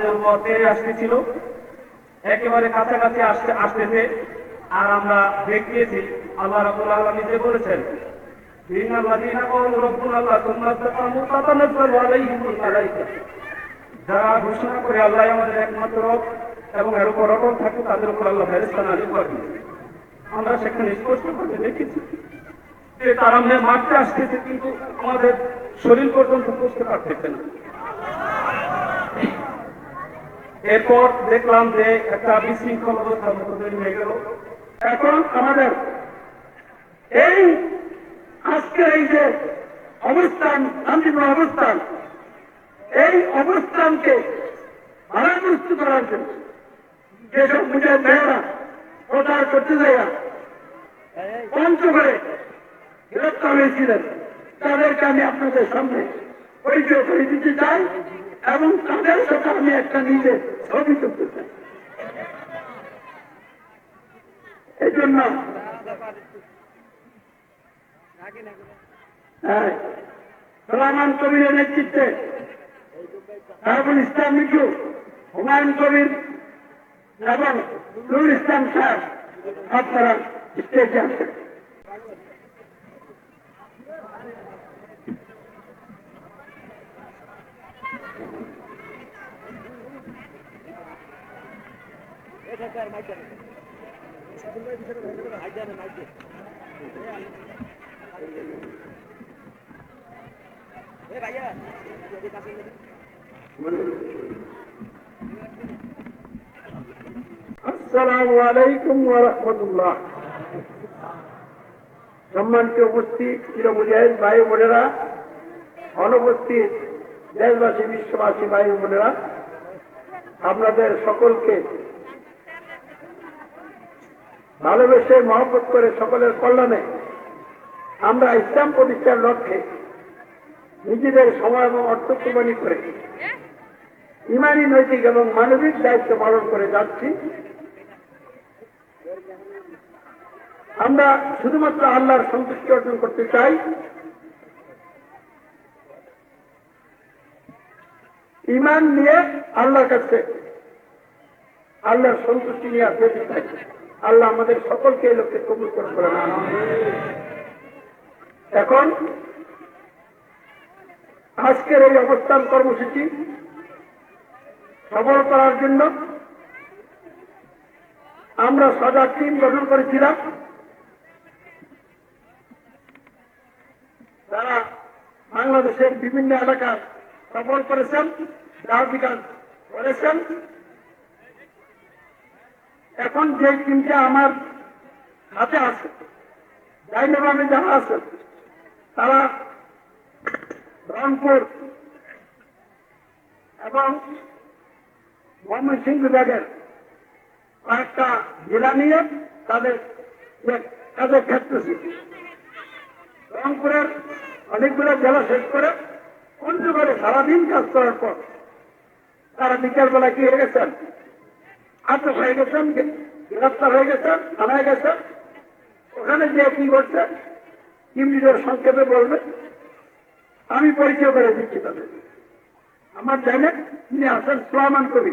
আমাদের উপর তেরে আসতেছিল। একেবারে কাছাকাছি আসতে আসতেছে। আর আমরা দেখিয়েছি আল্লাহ রাবুল আল্লাহ নিজে বলেছেন যারা ঘোষণা করে আল্লাহ আমাদের একমাত্র এবং এর উপর অটল থাকে, তাদের উপর আল্লাহ ফেরেস্তা করেন। আমরা সেখানে স্পষ্ট করে দেখেছি যে তারা মারতে আসতেছে, কিন্তু আমাদের শরীর পর্যন্ত বুঝতে পারতেছে না। এরপর দেখলাম যে একটা বিশৃঙ্খল অবস্থার মতো তৈরি হয়ে গেল। এখন আমাদের এই আজকের এই যে অবস্থান, শান্তিপূর্ণ অবস্থান, এই অবস্থানকে ভারাগ্রস্ত করার জন্য যেসব মুজাহিদ ভাইয়েরা প্রচার করতে যাইয়া পঞ্চগড়ে গ্রেপ্তার হয়েছিলেন, তাদেরকে আমি আপনাদের সামনে পরিচয় করে দিতে চাই। এবং তাদের সাথে আমি একটা নিজে ছবি তুলতে চাই। এই জন্য নেতৃত্বে সাহেবুল ইসলাম মিঠু, হুমায়ুন কবির এবং নুরুল ইসলাম সাহেব আপনারা স্টেজে আসেন। আসসালামু আলাইকুম রাহমাতুল্লাহ। সম্মানিত উপস্থিত চির মুজাহিদ ভাই বোনেরা, অনুপস্থিত দেশবাসী, বিশ্ববাসী ভাই বোনেরা, আপনাদের সকলকে ভালোবেসে মহব্বত করে সকলের কল্যাণে আমরা ইসলাম প্রতিষ্ঠার লক্ষ্যে নিজেদের সময় এবং অর্থ কোরবানি করে ইমানি, নৈতিক এবং মানবিক দায়িত্ব পালন করে যাচ্ছি। আমরা শুধুমাত্র আল্লাহর সন্তুষ্টি অর্জন করতে চাই। ইমান নিয়ে আল্লাহর কাছে আল্লাহর সন্তুষ্টি নিয়ে পেতে চাই। আল্লাহ আমাদের সকলকে এই লোককে কবুল করে না এখন আজকের এই অবস্থান কর্মসূচি সফল করার জন্য আমরা সজাগ টিম গঠন করেছিলাম। যারা বাংলাদেশের বিভিন্ন এলাকা সফল করেছেন বিকাশ করেছেন এখন যে টিমটা আমার হাতে আছে ডাইনামামে যারা আছে, তারা রংপুর এবং ময়মনসিংহ বিভাগের কয়েকটা জেলা নিয়ে তাদের কাজে ক্ষেত্রছি রংপুরের অনেকগুলো জেলা শেষ করে কোন পঞ্চগড়ে সারাদিন কাজ করার পর তারা বিকালবেলা কি হয়ে গেছেন আটক হয়ে গেছেন গ্রেফতার হয়ে গেছেন, থানায় গেছেন। ওখানে যে কি করছে? টিম লিডার সংক্ষেপে বলবে। আমি পরিচয় করে দিচ্ছি তাদের। আমার জানেন তিনি আছেন সোয়ামান কবি।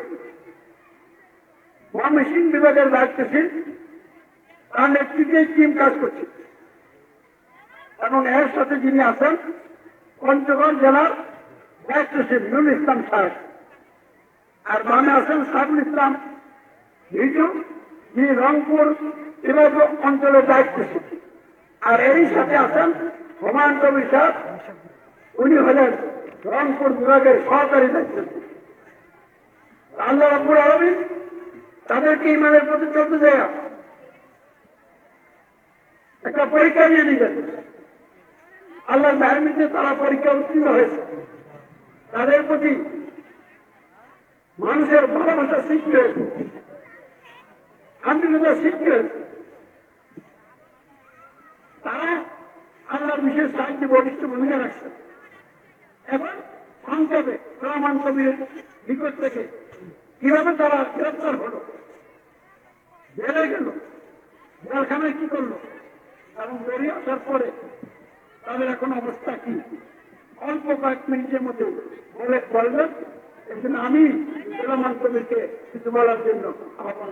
মহামেশিন বিভাগের দায়িত্বশীল। তার নেতৃত্বে টিম কাজ করছে। এবং এর সাথে যিনি আছেন, পঞ্চগড় জেলার দায়িত্বশীল নুরুল ইসলাম সাহেব। আর বামে আছেন সাবুল ইসলাম। ভিজু যিনি রংপুর বিভাগ অঞ্চলের দায়িত্বশীল আর এরই সাথে আছেন হুমায়ুন কবির সাহেব উনি হলেন রংপুর বিভাগের সহকারী দায়িত্বশীল। আল্লাহ রব্বুল আলমী তাদেরকে ইমানের প্রতি চলতে যায় একটা পরীক্ষা নিয়ে দিবেন। আল্লাহ মেহরমিতে তারা পরীক্ষা উত্তীর্ণ হয়েছে, তাদের প্রতি মানুষের ভালোবাসা সৃষ্টি হয়েছে। শান্তিলতা সৃষ্টি তারা আল্লাহর বিশেষ সাহায্য বলিষ্ঠ ভূমিকা রাখছে। এবং সংক্ষেপে রহমান কবির নিকট থেকে কীভাবে তারা গ্রেপ্তার হলো বেড়ে গেল, জেলখানায় কি করল এবং বেরিয়ে আসার পরে তাদের এখন অবস্থা কি? অল্প কয়েক মিনিটের মধ্যে বলে বলবেন, এখন আমি জেলা কমিটিকে কিছু বলার জন্য আহ্বান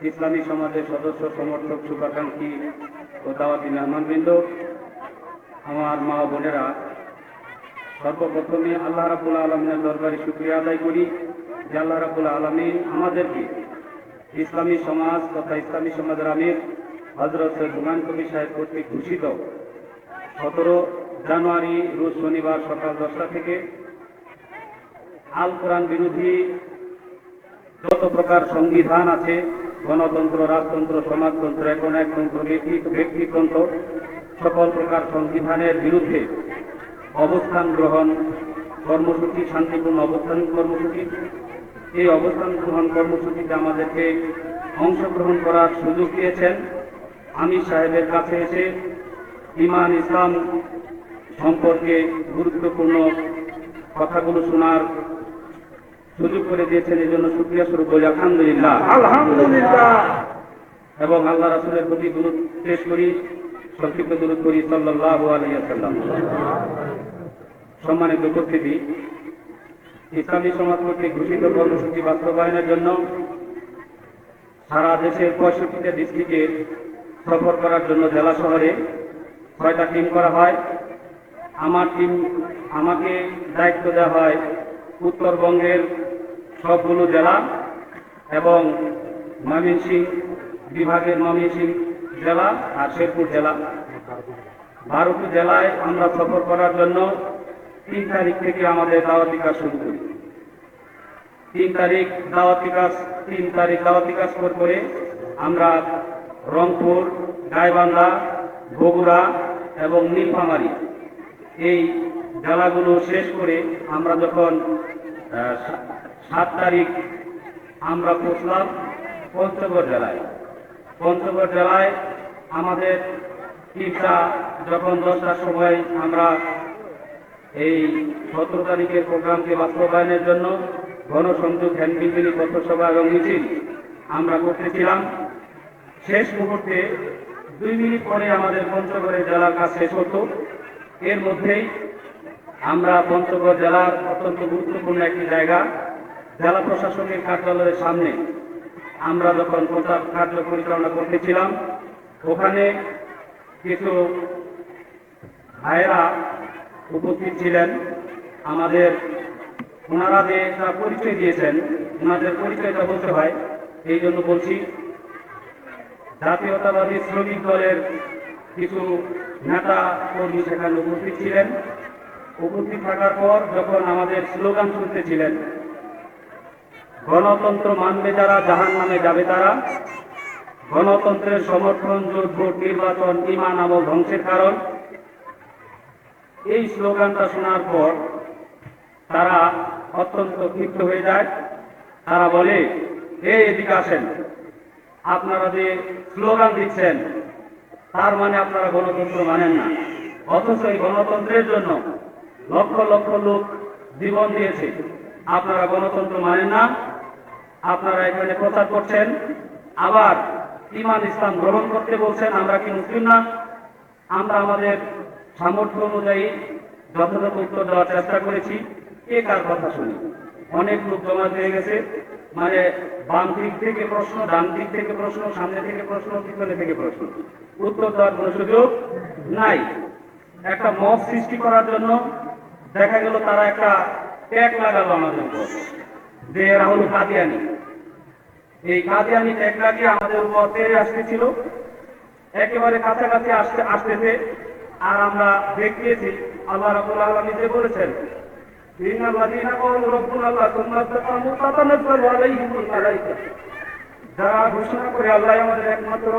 ইসলামী সমাজের সদস্য, সমর্থক, শুভাকাঙ্ক্ষী ও দাওয়াতি মেহমানবৃন্দ, আমার মা বোনেরা, সর্বপ্রথমে আল্লাহ রাবুল আলমিনের দরবারে শুক্রিয়া আদায় করি যে আল্লাহ রাবুল আলমিন আমাদেরকে ইসলামী সমাজ তথা ইসলামী সমাজের আমির হজরত হুমায়ুন কবির সাহেব কর্তৃক ঘোষিত সতেরো জানুয়ারি রোজ শনিবার সকাল দশটা থেকে আল কোরআন বিরোধী যত প্রকার সংবিধান আছে গণতন্ত্র, রাজতন্ত্র, সমাজতন্ত্র, এখন একতন্ত্র, ব্যক্তি- ব্যক্তিতন্ত্র, সকল প্রকার সংবিধানের বিরুদ্ধে অবস্থান গ্রহণ, কর্মসূচি, শান্তিপূর্ণ অবস্থান কর্মসূচি। এই অবস্থান গ্রহণ কর্মসূচিতে আমাদেরকে অংশগ্রহণ করার সুযোগ দিয়েছেন আমির সাহেবের কাছে এসে ইমান ইসলাম সম্পর্কে গুরুত্বপূর্ণ কথাগুলো শোনার সুযোগ করে দিয়েছেন এই জন্য সুক্রিয়া স্বরূপ বলি আলহামদুলিল্লাহ। আলহামদুলিল্লাহ। এবং আল্লাহ রাসুলের প্রতি দূরত পেশ করি সংক্ষিপ্ত দূরত করি সাল্লাহ আলাইসাল্লাম সম্মানিত উপস্থিতি ইসলামী সমাজ কর্তৃক ঘোষিত কর্মসূচি বাস্তবায়নের জন্য সারা দেশের পঁয়ষট্টিটা ডিস্ট্রিক্টে সফর করার জন্য জেলা শহরে ছয়টা টিম করা হয়। আমার টিম আমাকে দায়িত্ব দেওয়া হয় উত্তরবঙ্গের সবগুলো জেলা এবং ময়মনসিংহ বিভাগের ময়মনসিংহ জেলা আর শেরপুর জেলা। বারোটি জেলায় আমরা সফর করার জন্য তিন তারিখ থেকে আমাদের দাওয়াতি কাজ শুরু করি। তিন তারিখ দাওয়াতি কাজ তিন তারিখ দাওয়াতি কাজ করে আমরা রংপুর, গাইবান্ধা, বগুড়া এবং নীলফামারী এই জেলাগুলো শেষ করে আমরা যখন সাত তারিখ আমরা পৌঁছলাম পঞ্চগড় জেলায়। পঞ্চগড় জেলায় আমাদের টিপটা যখন দশটার সময় আমরা এই সতেরো তারিখের প্রোগ্রামকে বাস্তবায়নের জন্য গণসংযোগ হ্যান্ডবিলবিলি পথসভা এবং মিছিল আমরা করতেছিলাম। শেষ মুহূর্তে দুই মিনিট পরে আমাদের পঞ্চগড়ের জেলার কাজ শেষ হতো। এর মধ্যেই আমরা পঞ্চগড় জেলার অত্যন্ত গুরুত্বপূর্ণ একটি জায়গা জেলা প্রশাসনের কার্যালয়ের সামনে আমরা যখন প্রচার কার্য পরিচালনা করতেছিলাম, ওখানে কিছু ভাইয়েরা উপস্থিত ছিলেন। আমাদের ওনারা যে পরিচয় দিয়েছেন, ওনাদের পরিচয়টা বলতে হয়, এই জন্য বলছি, জাতীয়তাবাদী শ্রমিক দলের কিছু নেতা কর্মী সেখানে উপস্থিত ছিলেন। উপস্থিত থাকার পর যখন আমাদের স্লোগান শুনতেছিলেন গণতন্ত্র মানবে যারা, জাহান নামে যাবে তারা। গণতন্ত্রের সমর্থন, জোট ভোট, নির্বাচন ইমান আমল, ধ্বংসের কারণ। এই স্লোগানটা শোনার পর তারা অত্যন্ত ক্ষিপ্ত হয়ে যায়। তারা বলে, হে, এদিকে আসেন। আপনারা যে স্লোগান দিচ্ছেন, তার মানে আপনারা গণতন্ত্র মানেন না। অথচ এই গণতন্ত্রের জন্য লক্ষ লক্ষ লোক জীবন দিয়েছে। আপনারা গণতন্ত্র মানেন না। আপনারা এখানে প্রচার করছেন। আবার ইমান ইসলাম গ্রহণ করতে বলছেন, আমরা কি মুসলিম না? আমরা আমাদের সামর্থ্য অনুযায়ী যথাযথ উত্তর দেওয়ার চেষ্টা করেছি। কে কার কথা শুনি? অনেক লোক জমা হয়ে গেছে। মানে বাম দিক থেকে প্রশ্ন, ডান দিক থেকে প্রশ্ন, সামনে থেকে প্রশ্ন, পিছনে থেকে প্রশ্ন। উত্তর দেওয়ার কোনো সুযোগ নাই। একটা মত সৃষ্টি করার জন্য দেখা গেল তারা একটা ট্যাগ লাগালো আমাদের যে এরা হলো কাদিয়ানি। এই কাদিয়ানি টেকনাটি আমাদের উপর তেরে আসতেছিল। একেবারে কাছাকাছি আসতে আসতেছে। আর আমরা দেখিয়েছি, আল্লাহ রাবুল আল্লাহ নিজে বলেছেন যারা ঘোষণা করে আল্লাহ আমাদের একমাত্র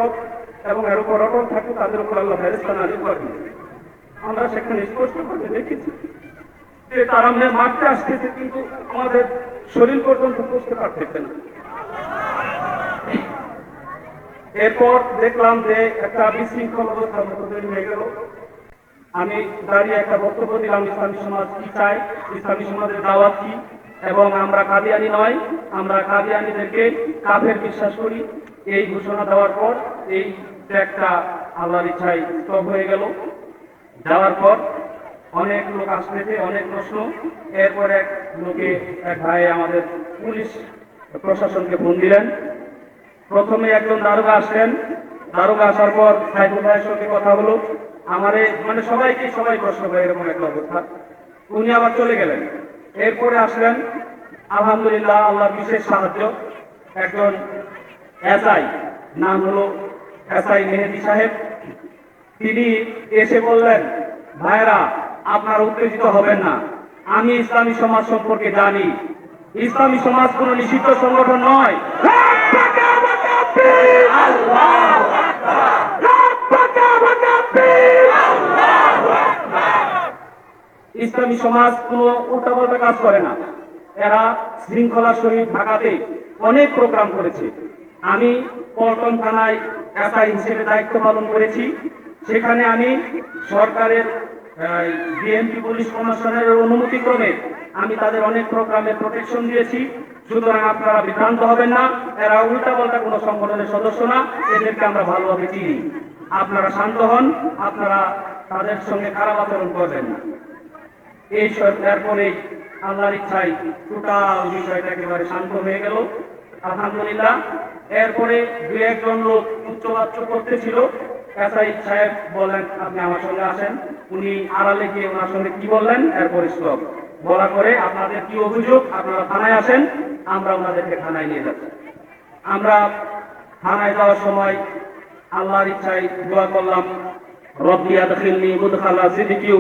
এবং এর উপর অটল থাকে তাদের উপর আল্লাহ আমরা সেখানে স্পষ্ট করে দেখেছি মারতে আসতেছে কিন্তু আমাদের শরীর পর্যন্ত পারতেছে না। এরপর দেখলাম যে একটা বিশৃঙ্খল অবস্থার মতো তৈরি হয়ে গেল। আমি দাঁড়িয়ে একটা বক্তব্য দিলাম, ইসলামী সমাজ কি চায়? ইসলামী সমাজের দাওয়াত কি? এবং আমরা কাদিয়ানি নয়, আমরা কাদিয়ানিদেরকে কাফের বিশ্বাস করি। এই ঘোষণা দেওয়ার পর এই একটা আল্লাহর ইচ্ছায় স্তব হয়ে গেল। যাওয়ার পর অনেক লোক আসতেছে অনেক প্রশ্ন। এরপর এক লোকে, এক ভাই আমাদের পুলিশ প্রশাসনকে ফোন দিলেন। প্রথমে একজন দারোগা আসলেন। দারোগা আসার পর সাইফুল ভাইয়ের সঙ্গে কথা হলো। আমারে মানে সবাইকে, সবাই প্রশ্ন করে এরকম একটা অবস্থা। উনি আবার চলে গেলেন। এরপরে আসলেন। আলহামদুলিল্লাহ আল্লাহ বিশেষ সাহায্য। একজন এসআই, নাম হলো এসআই মেহেদি সাহেব। তিনি এসে বললেন ভাইরা আপনারা উত্তেজিত হবেন না। আমি ইসলামী সমাজ সম্পর্কে জানি। ইসলামী সমাজ কোনো নিষিদ্ধ সংগঠন নয়। ইসলামী সমাজ কোনো উল্টাপাল্টা কাজ করে না। এরা শৃঙ্খলার সহিত ঢাকাতে অনেক প্রোগ্রাম করেছে। আমি পল্টন থানায় এসআই হিসেবে দায়িত্ব পালন করেছি। সেখানে আমি সরকারের বিএনপি পুলিশ কমিশনারের অনুমতি ক্রমে আমি তাদের অনেক প্রোগ্রামে প্রোটেকশন দিয়েছি। সুতরাং আপনারা বিভ্রান্ত হবেন না। এরা উল্টা পাল্টা কোনো সংগঠনের সদস্য না। এদেরকে আমরা ভালোভাবে চিনি। আপনারা শান্ত হন। আপনারা তাদের সঙ্গে খারাপ আচরণ করবেন না। এই এরপরেই আল্লাহর ইচ্ছায় টোটাল বিষয়টা একেবারে শান্ত হয়ে গেল। আলহামদুলিল্লাহ। এরপরে দু একজন লোক উচ্চবাচ্য করতেছিল। এসআই সাহেব বলেন, আপনি আমার সঙ্গে আসেন উনি আড়ালে গিয়ে ওনার সঙ্গে কি বললেন? এরপরে স্টপ। বলা করে, আপনাদের কি অভিযোগ? আপনারা থানায় আসেন, আমরা ওনাদেরকে থানায় নিয়ে যাচ্ছি আমরা থানায় যাওয়ার সময় আল্লাহর ইচ্ছায় দোয়া করলাম, রব্বি আদখিলনি মুদখালা সিদ্দিকিউ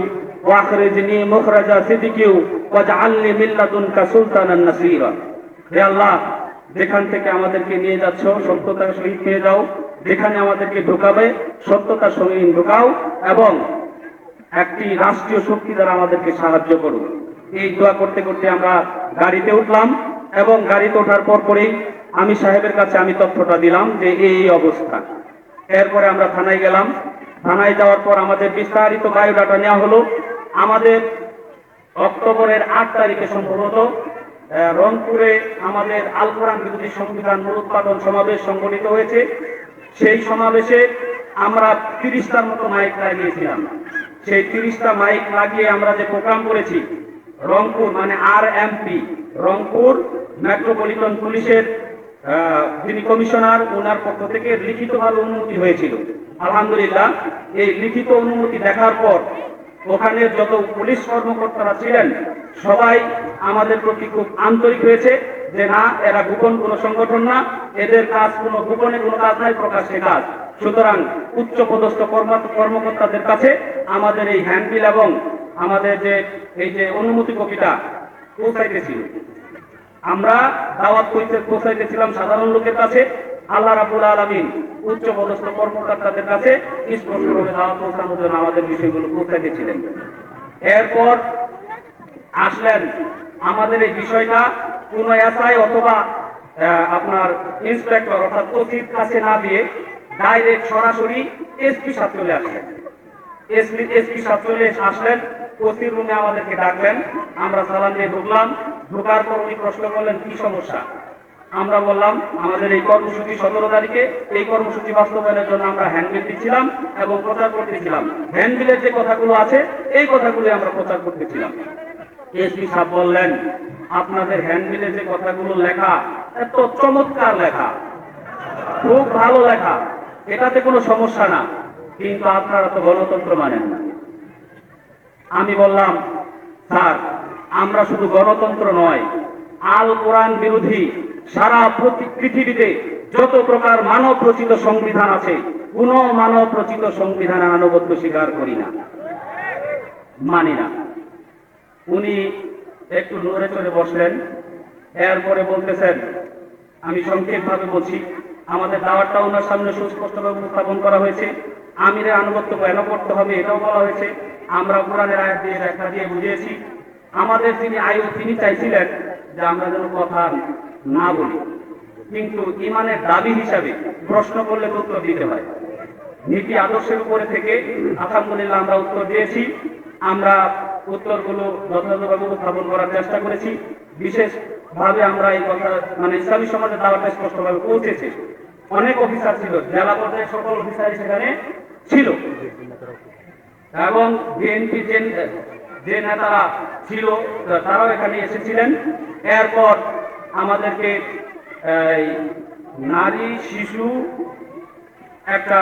ওয়াখরিজনি মুখরাজা সিদ্দিকিউ ওয়াজআলনি মিন লাদুনকা সুলতানান নাসীরা। হে আল্লাহ, যেখান থেকে আমাদেরকে নিয়ে যাচ্ছ, সত্যতার সহিত নিয়ে যাও। যেখানে আমাদেরকে ঢোকাবে, সত্যতার সঙ্গে ঢোকাও এবং একটি রাষ্ট্রীয় শক্তি দ্বারা আমাদেরকে সাহায্য করুন এই দোয়া করতে করতে আমরা গাড়িতে উঠলাম এবং গাড়িতে ওঠার পর পরেই আমি সাহেবের কাছে আমি তথ্যটা দিলাম যে এই অবস্থা। এরপরে আমরা থানায় গেলাম। থানায় যাওয়ার পর আমাদের বিস্তারিত বায়োডাটা নেওয়া হলো। আমাদের অক্টোবরের আট তারিখে সম্ভবত রংপুরে আমাদের আল বিরোধী সংবিধান মূলোৎপাদন সমাবেশ সংগঠিত হয়েছে। সেই সমাবেশে আমরা তিরিশটার মতো মাইক লাগিয়েছিলাম। সেই তিরিশটা মাইক লাগিয়ে আমরা যে প্রোগ্রাম করেছি, রংপুর মানে আর এমপি রংপুর মেট্রোপলিটন পুলিশের যিনি কমিশনার ওনার পক্ষ থেকে লিখিতভাবে অনুমতি হয়েছিল। আলহামদুলিল্লাহ, এই লিখিত অনুমতি দেখার পর ওখানে যত পুলিশ কর্মকর্তারা ছিলেন, সবাই আমাদের প্রতি খুব আন্তরিক হয়েছে। যে না, এরা গোপন কোনো সংগঠন না, এদের কাজ কোনো গোপনে কোনো কাজ নাই, প্রকাশ্যে কাজ। সুতরাং উচ্চ পদস্থ কর্মকর্তাদের কাছে আমাদের এই হ্যান্ডবিল এবং আমাদের যে, এই যে অনুমতি কপিটা পৌঁছাইতেছিল। আমরা দাওয়াত পৌঁছাইতেছিলাম সাধারণ লোকের কাছে। আল্লাহ রাবুল আলমিন উচ্চ পদস্থ কর্মকর্তাদের কাছে স্পষ্টভাবে দাওয়াত পৌঁছানোর জন্য আমাদের বিষয়গুলো পৌঁছাইতেছিলেন। এরপর আসলেন আমাদের এই বিষয়টা কোন এসআই অথবা আপনার ইন্সপেক্টর অর্থাৎ ওসির কাছে না দিয়ে ডাইরেক্ট সরাসরি এসপি সাহেব চলে আসলেন। এসপি এসপি সাহেব চলে আসলেন ওসির রুমে আমাদেরকে ডাকলেন, আমরা সালাম দিয়ে ঢুকলাম, ঢোকার পর উনি প্রশ্ন করলেন, কি সমস্যা? আমরা বললাম, আমাদের এই কর্মসূচি সতেরো তারিখে, এই কর্মসূচি বাস্তবায়নের জন্য আমরা হ্যান্ডবিল দিচ্ছিলাম এবং প্রচার করতেছিলাম। হ্যান্ডবিলের যে কথাগুলো আছে, এই কথাগুলো আমরা প্রচার করতেছিলাম। এসপি সাহেব বললেন? আপনাদের হ্যান্ডবিলে যে কথাগুলো লেখা, এত চমৎকার লেখা। খুব ভালো লেখা। এটাতে কোনো সমস্যা না। কিন্তু আপনারা তো গণতন্ত্র মানেন না। আমি বললাম, স্যার, আমরা শুধু গণতন্ত্র নয়। আল কোরআন বিরোধী সারা পৃথিবীতে যত প্রকার মানব রচিত সংবিধান আছে, কোন মানব রচিত সংবিধানে আনুগত্য স্বীকার করি না। মানি না। উনি একটু নড়ে চড়ে বসলেন। এরপরে বলতেছেন, আমি সংক্ষেপভাবে বলছি, আমাদের দাওয়াতটা ওনার সামনে সুস্পষ্টভাবে উপস্থাপন করা হয়েছে। আমিরের আনুগত্য কেন করতে হবে এটাও বলা হয়েছে। আমরা কোরআনের আয়াত দিয়ে ব্যাখ্যা দিয়ে বুঝিয়েছি। আমাদের যিনি আয়ু, তিনি চাইছিলেন যে আমরা যেন কথা না বলি। কিন্তু ইমানের দাবি হিসাবে প্রশ্ন করলে তো উত্তর দিতে হয়। নীতি আদর্শের উপরে থেকে আলহামদুলিল্লাহ আমরা উত্তর দিয়েছি। আমরা উত্তরগুলো যথাযথভাবে উপস্থাপন করার চেষ্টা করেছি। বিশেষ ভাবে আমরা এই কথা মানে ইসলামী সমাজের দাওয়াটা স্পষ্টভাবে পৌঁছেছে। অনেক অফিসার ছিল, জেলা পর্যায়ে সকল অফিসারই সেখানে ছিল। এবং বিএনপি যে নেতারা ছিল, তারাও এখানে এসেছিলেন। এরপর আমাদেরকে নারী, শিশু, একটা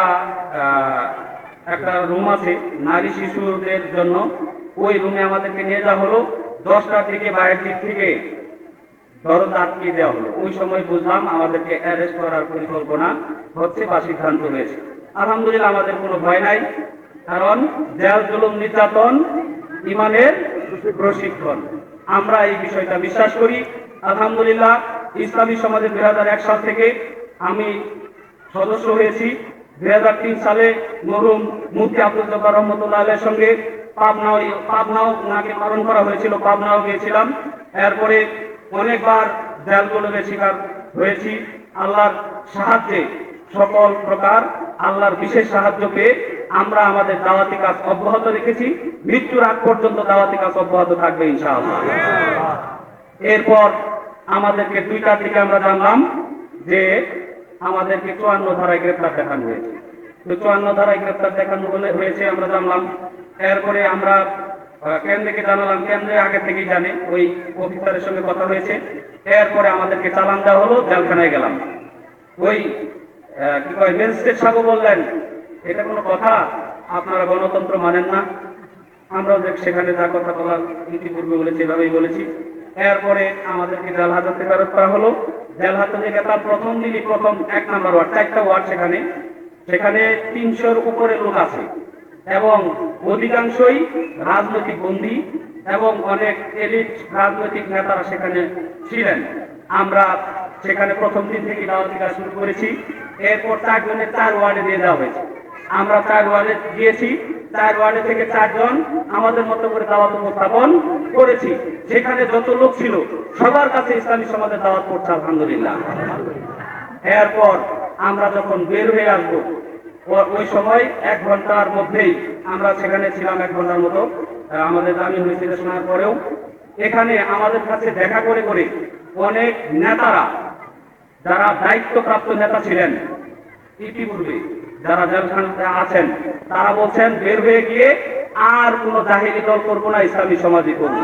একটা রুম আছে, নারী শিশুদের জন্য ওই রুমে আমাদেরকে নিয়ে যাওয়া হলো। দশটা থেকে বাইরের দিক থেকে দরজা আটকে দেওয়া হলো। ওই সময় বুঝলাম আমাদেরকে অ্যারেস্ট করার পরিকল্পনা হচ্ছে বা সিদ্ধান্ত হয়েছে। আলহামদুলিল্লাহ আমাদের কোনো ভয় নাই, কারণ জেল জুলুম নির্যাতন ইমানের প্রশিক্ষণ। আমরা এই বিষয়টা বিশ্বাস করি। আলহামদুলিল্লাহ ইসলামী সমাজের দুই হাজার এক সাল থেকে আমি সদস্য হয়েছি। দুই হাজার তিন সালে মরুম মুফতি আব্দুল জব্বার রহমতুল্লাহ আলের সঙ্গে পাবনাও পাবনাও ওনাকে পালন করা হয়েছিল, পাবনাও গিয়েছিলাম। এরপরে অনেকবার জেলগুলোকে শিকার হয়েছি। আল্লাহর সাহায্যে সকল প্রকার আল্লাহর বিশেষ সাহায্য পেয়ে আমরা আমাদের দাওয়াতি কাজ অব্যাহত রেখেছি। মৃত্যুর আগ পর্যন্ত দাওয়াতি কাজ অব্যাহত থাকবে ইনশাআল্লাহ। এরপর আমাদেরকে দুইটার দিকে আমরা জানলাম যে আমাদেরকে চুয়ান্ন ধারায় গ্রেপ্তার দেখানো হয়েছে। চুয়ান্ন ধারায় গ্রেপ্তার দেখানো হয়েছে আমরা জানলাম এরপরে আমরা কেন্দ্রকে জানালাম, কেন্দ্রে আগে থেকেই জানে, ওই অফিসারের সঙ্গে কথা হয়েছে এরপরে আমাদেরকে চালান দেওয়া হলো, জেলখানায় গেলাম। ওই কি কয়, ম্যাজিস্ট্রেট সাহেব বললেন, এটা কোনো কথা? আপনারা গণতন্ত্র মানেন না। আমরাও দেখ সেখানে যা কথা বলা ইতিপূর্বে বলেছি এভাবেই বলেছি। এরপরে আমাদেরকে জেল হাজতে ফেরত করা হলো। জেল হাজতে গেতা প্রথম দিনই প্রথম এক নাম্বার ওয়ার্ড, চারটা ওয়ার্ড সেখানে। সেখানে তিনশোর উপরে লোক আছে। এবং অধিকাংশই রাজনৈতিক বন্দী এবং অনেক এলিট রাজনৈতিক নেতারা সেখানে ছিলেন। আমরা সেখানে প্রথম দিন থেকে দাওয়াতি কাজ শুরু করেছি। এরপর চারজনের চার ওয়ার্ডে দিয়ে দেওয়া হয়েছে। আমরা চার ওয়ার্ডে গিয়েছি। চার ওয়ার্ডে থেকে চারজন আমাদের মতো করে দাওয়াত উপস্থাপন করেছি। সেখানে যত লোক ছিল, সবার কাছে ইসলামী সমাজের দাওয়াত করছে আলহামদুলিল্লাহ। এরপর আমরা যখন বের হয়ে আসব ওই সময় এক ঘণ্টার মধ্যেই আমরা সেখানে ছিলাম এক ঘণ্টার মতো। আমাদের জামিন হয়েছিল শোনার পরেও। এখানে আমাদের কাছে দেখা করে করে অনেক নেতারা, যারা দায়িত্বপ্রাপ্ত নেতা ছিলেন, ইতিপূর্বে যারা জেলখানাতে আছেন, তারা বলছেন, বের হয়ে গিয়ে আর কোন জাহিলি দল করব না, ইসলামী সমাজই করব।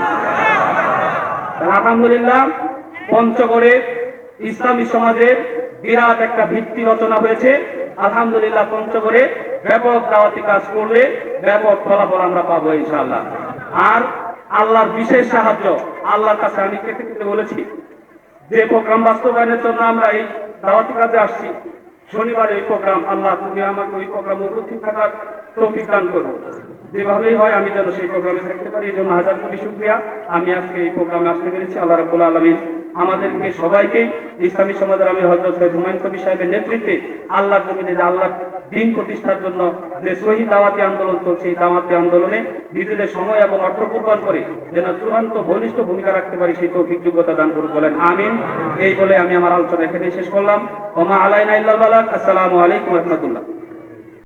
আলহামদুলিল্লাহ, পঞ্চগড়ে ইসলামী সমাজের বিরাট একটা ভিত্তি রচনা হয়েছে। আলহামদুলিল্লাহ পঞ্চগড়ে ব্যাপক দাওয়াতি কাজ করলে ব্যাপক ফলাফল আমরা পাবো ইনশাআল্লাহ। আর আল্লাহর বিশেষ সাহায্য, আল্লাহর কাছে আমি কেটে কেটে বলেছি যে প্রোগ্রাম বাস্তবায়নের জন্য আমরা এই দাওয়াতি কাজে আসছি। শনিবার এই প্রোগ্রাম, আল্লাহ তুমি আমাকে ওই প্রোগ্রামে উপস্থিত থাকার তৌফিক দান করো। যেভাবেই হয় আমি যেন সেই প্রোগ্রামে থাকতে পারি। এই জন্য হাজার কোটি শুক্রিয়া। আমি আজকে এই প্রোগ্রামে আসতে পেরেছি। আল্লাহ রাবুল আলমিন আমাদেরকে সবাইকে ইসলামী সমাজের আমি হজরত সৈয়দ হুমায়ুন কবির সাহেবের নেতৃত্বে আল্লাহ জমিনে যে আল্লাহ দিন প্রতিষ্ঠার জন্য যে শহীদ দাওয়াতি আন্দোলন চলছে, এই দাওয়াতি আন্দোলনে নিজেদের সময় এবং অর্থ প্রদান করে যেন চূড়ান্ত ঘনিষ্ঠ ভূমিকা রাখতে পারি, সেই তৌফিক যোগ্যতা দান করুন বলেন। আমিন। এই বলে আমি আমার আলোচনা এখানে শেষ করলাম। ওমা আলাইনা ইল্লাল আসসালামু আলাইকুম রহমতুল্লাহ।